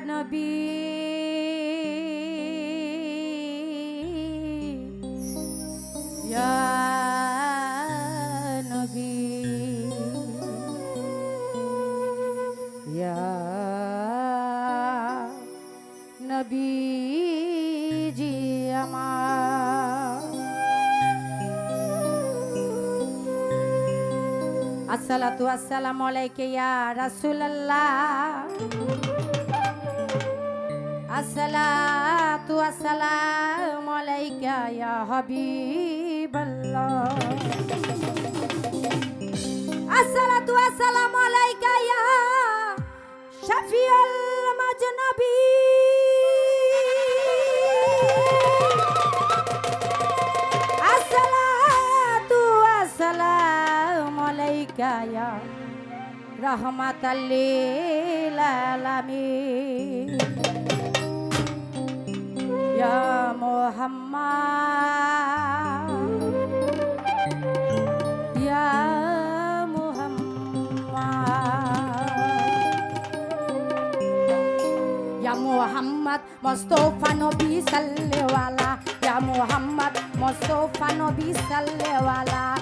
নবী। নবী। নবীজি আমার। আসসালাতু আসসালামু আলাইকা ইয়া রাসূলুল্লাহ। আসসালাতু আসসালামু আলাইকা ইয়া হাবিবাল্লাহ। আসসালাতু আসসালামু আলাইকা ইয়া শাফিউল মাজনবী। আসসালাতু আসসালামু আলাইকা ইয়া রহমাতাল লিল আলামিন। Ya Muhammad Ya Muhammad, Ya Muhammad Mustafa Nabi Sallallahu Ya Muhammad Mustafa Nabi Sallallahu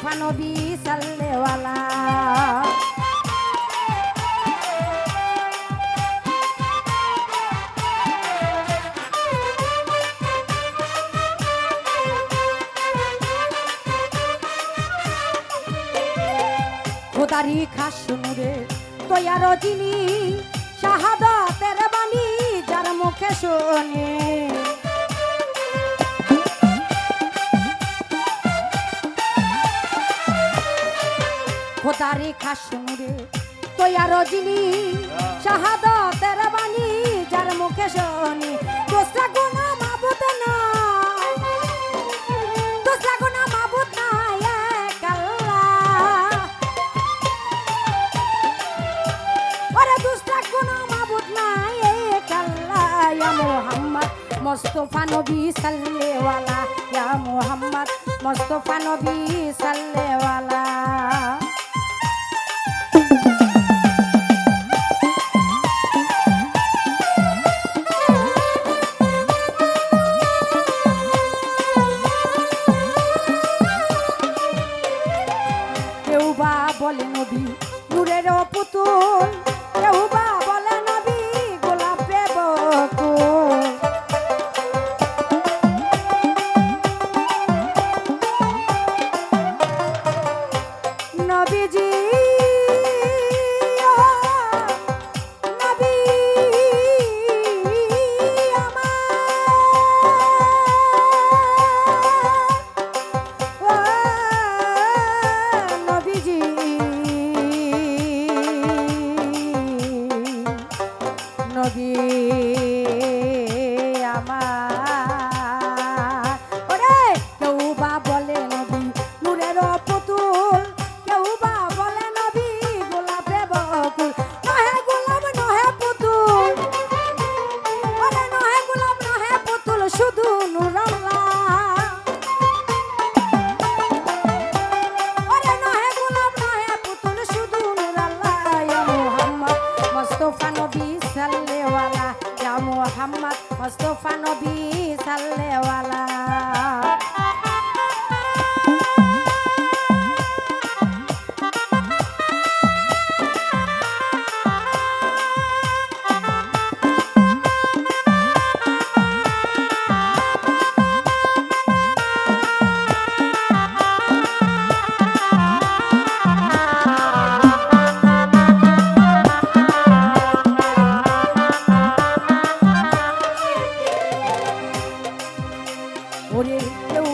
Mustafa নবী সাল্লেওয়ালা খোদারি খাস শুনুরে তৈয়ার যিনি শাহাদাতের বাণী যার মুখে শোনে। খোদারি খাস শুনুরে তৈয়ার যিনি শাহাদাতের বাণী যার মুখে শোনে। দোসরা গুণ মাবুদ না দোসরা গুণ মাবুদ না এক আল্লাহ। ওরে দুষ্টা কোনো মাবুদ নাই এক আল্লাহ। ইয়া মুহাম্মদ, মুস্তাফা নবী সাল্লেওয়ালা। ইয়া মুহাম্মদ, মুস্তাফা নবী সাল্লেওয়ালা। পুতুল লাগে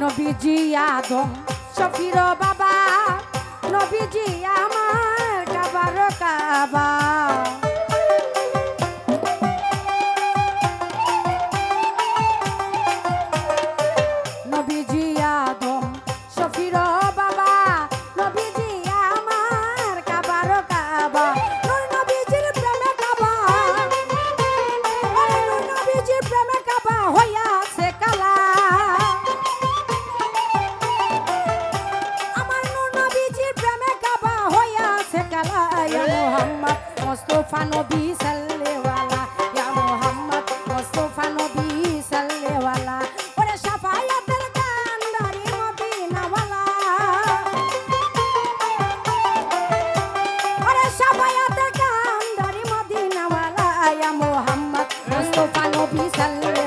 নবীজি আদম শফির বাবা নবীজি আমার কাবার কাবা। ya Muhammad Mustafa Nabi Sallallahu